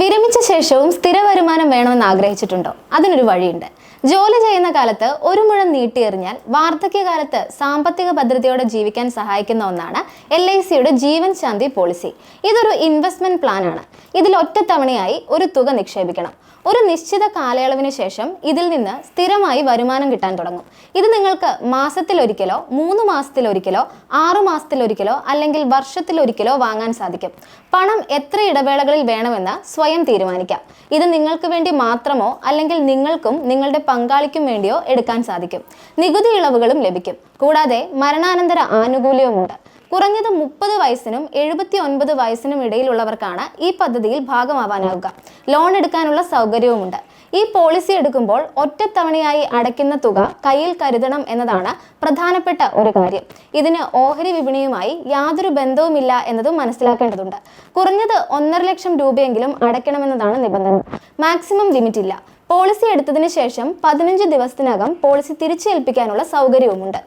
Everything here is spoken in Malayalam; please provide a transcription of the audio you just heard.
വിരമിച്ച ശേഷവും സ്ഥിര വരുമാനം വേണമെന്ന് ആഗ്രഹിച്ചിട്ടുണ്ടോ? അതിനൊരു വഴിയുണ്ട്. ജോലി ചെയ്യുന്ന കാലത്ത് ഒരു മുഴം നീട്ടിയെറിഞ്ഞാൽ വാർദ്ധക്യകാലത്ത് സാമ്പത്തിക ഭദ്രതയോടെ ജീവിക്കാൻ സഹായിക്കുന്ന ഒന്നാണ് എൽ ഐ സിയുടെ ജീവൻ ശാന്തി പോളിസി. ഇതൊരു ഇൻവെസ്റ്റ്മെന്റ് പ്ലാനാണ് ഇതിൽ ഒറ്റത്തവണയായി ഒരു തുക നിക്ഷേപിക്കണം. ഒരു നിശ്ചിത കാലയളവിന് ശേഷം ഇതിൽ നിന്ന് സ്ഥിരമായി വരുമാനം കിട്ടാൻ തുടങ്ങും. ഇത് നിങ്ങൾക്ക് മാസത്തിലൊരിക്കലോ മൂന്ന് മാസത്തിലൊരിക്കലോ ആറു മാസത്തിലൊരിക്കലോ അല്ലെങ്കിൽ വർഷത്തിലൊരിക്കലോ വാങ്ങാൻ സാധിക്കും. പണം എത്ര ഇടവേളകളിൽ വേണമെന്ന് സ്വയം തീരുമാനിക്കാം. ഇത് നിങ്ങൾക്ക് വേണ്ടി മാത്രമോ അല്ലെങ്കിൽ നിങ്ങൾക്കും നിങ്ങളുടെ പങ്കാളിക്കും വേണ്ടിയോ എടുക്കാൻ സാധിക്കും. നികുതി ഇളവുകളും ലഭിക്കും. കൂടാതെ മരണാനന്തര ആനുകൂല്യവുമുണ്ട്. കുറഞ്ഞത് മുപ്പത് വയസ്സിനും എഴുപത്തി ഒൻപത് വയസ്സിനും ഇടയിലുള്ളവർക്കാണ് ഈ പദ്ധതിയിൽ ഭാഗമാവാനാവുക. ലോൺ എടുക്കാനുള്ള സൗകര്യവുമുണ്ട്. ഈ പോളിസി എടുക്കുമ്പോൾ ഒറ്റത്തവണയായി അടയ്ക്കുന്ന തുക കയ്യിൽ കരുതണം എന്നതാണ് പ്രധാനപ്പെട്ട ഒരു കാര്യം. ഇതിന് ഓഹരി വിപണിയുമായി യാതൊരു ബന്ധവുമില്ല എന്നതും മനസ്സിലാക്കേണ്ടതുണ്ട്. കുറഞ്ഞത് ഒന്നര ലക്ഷം രൂപയെങ്കിലും അടയ്ക്കണമെന്നതാണ് നിബന്ധന. മാക്സിമം ലിമിറ്റ് ഇല്ല പോളിസി എടുത്തതിന് ശേഷം പതിനഞ്ച് ദിവസത്തിനകം പോളിസി തിരിച്ചേൽപ്പിക്കാനുള്ള സൗകര്യവുമുണ്ട്.